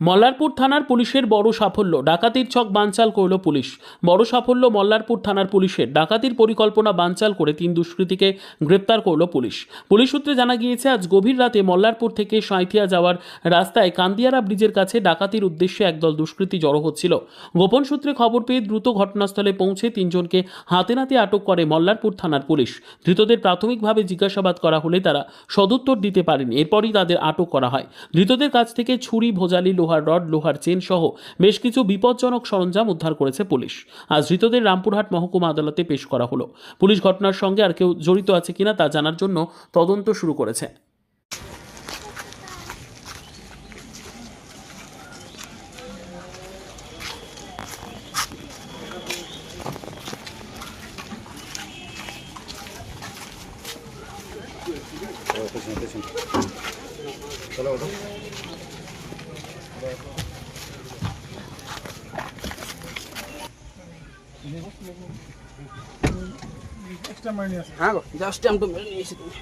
মল্লারপুর থানার পুলিশের বড় সাফল্য, ডাকাতির ছক বানচাল করল পুলিশ। বড় সাফল্য, মল্লারপুর থানার পুলিশের ডাকাতির পরিকল্পনা বানচাল করে তিন দুষ্কৃতীকে গ্রেপ্তার করল পুলিশ। পুলিশ সূত্রে জানা গিয়েছে, আজ গভীর রাতে মল্লারপুর থেকে সাঁইথিয়া যাওয়ার রাস্তায় কান্দিয়ারা ব্রিজের কাছে ডাকাতির উদ্দেশ্যে একদল দুষ্কৃতী জড়ো হচ্ছিল। গোপন সূত্রে খবর পেয়ে দ্রুত ঘটনাস্থলে পৌঁছে তিনজনকে হাতে নাতে আটক করে মল্লারপুর থানার পুলিশ। ধৃতদের প্রাথমিকভাবে জিজ্ঞাসাবাদ করা হলে তারা সদুত্তর দিতে পারেনি, এরপরই তাদের আটক করা হয়। ধৃতদের কাছ থেকে ছুরি, ভোজালি লোহার রড, লোহার চেন সহ বেশ কিছু বিপজ্জনক সরঞ্জাম উদ্ধার করেছে পুলিশ। আজ ধৃতদের রামপুরহাট মহকুমা আদালতে পেশ করা হলো। পুলিশ ঘটনার সঙ্গে আর কেউ জড়িত আছে কিনা তা জানার জন্য তদন্ত শুরু করেছে। হ্যাঁ গো জাস্ট আমি তো মেরে নিয়েছি তুমি